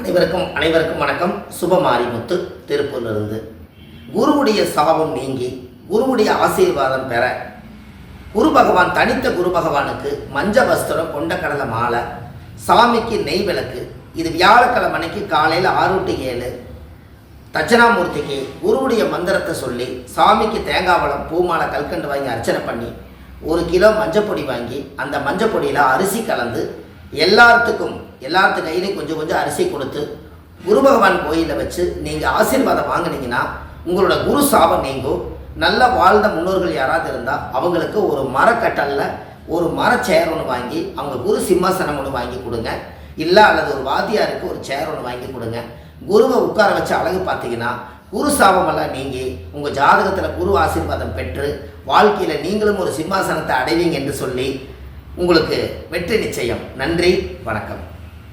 அனைவருக்கும் வணக்கம். சுபமாரிமுத்து திருப்பூர்லிருந்து. குருவுடைய சாபம் நீங்கி குருவுடைய ஆசீர்வாதம் பெற குரு பகவான் தனித்த குரு பகவானுக்கு மஞ்ச வஸ்திரம் கொண்ட கடலை மாலை சாமிக்கு நெய் விளக்கு இது வியாழக்கிழமை அன்னைக்கு காலையில் ஆறு டு ஏழு தட்சிணாமூர்த்திக்கு குருவுடைய மந்திரத்தை சொல்லி சாமிக்கு தேங்காய் பழம் பூமாலை கல்கண்டு வாங்கி அர்ச்சனை பண்ணி ஒரு கிலோ மஞ்சப்பொடி வாங்கி அந்த மஞ்சப்பொடியில் அரிசி கலந்து எல்லாத்துக்கும் எல்லாத்து கையிலையும் கொஞ்சம் கொஞ்சம் அரிசி கொடுத்து குரு பகவான் கோயிலில் வச்சு நீங்கள் ஆசீர்வாதம் வாங்குனீங்கன்னா உங்களோட குரு சாபம் நீங்கும். நல்ல வாழ்ந்த முன்னோர்கள் யாராவது இருந்தால் அவங்களுக்கு ஒரு மரக்கட்டலில் ஒரு மரச்சேர் ஒன்று வாங்கி அவங்க குரு சிம்மாசனம் ஒன்று வாங்கி கொடுங்க. இல்லை அல்லது ஒரு வாத்தியாருக்கு ஒரு சேர் ஒன்று வாங்கி கொடுங்க. குருவை உட்கார வச்சு அழகு பார்த்தீங்கன்னா குரு சாபமெல்லாம் நீங்கி உங்கள் ஜாதகத்தில் குரு ஆசீர்வாதம் பெற்று வாழ்க்கையில் நீங்களும் ஒரு சிம்மாசனத்தை அடைவீங்க என்று சொல்லி உங்களுக்கு வெற்றி நிச்சயம். நன்றி வணக்கம்.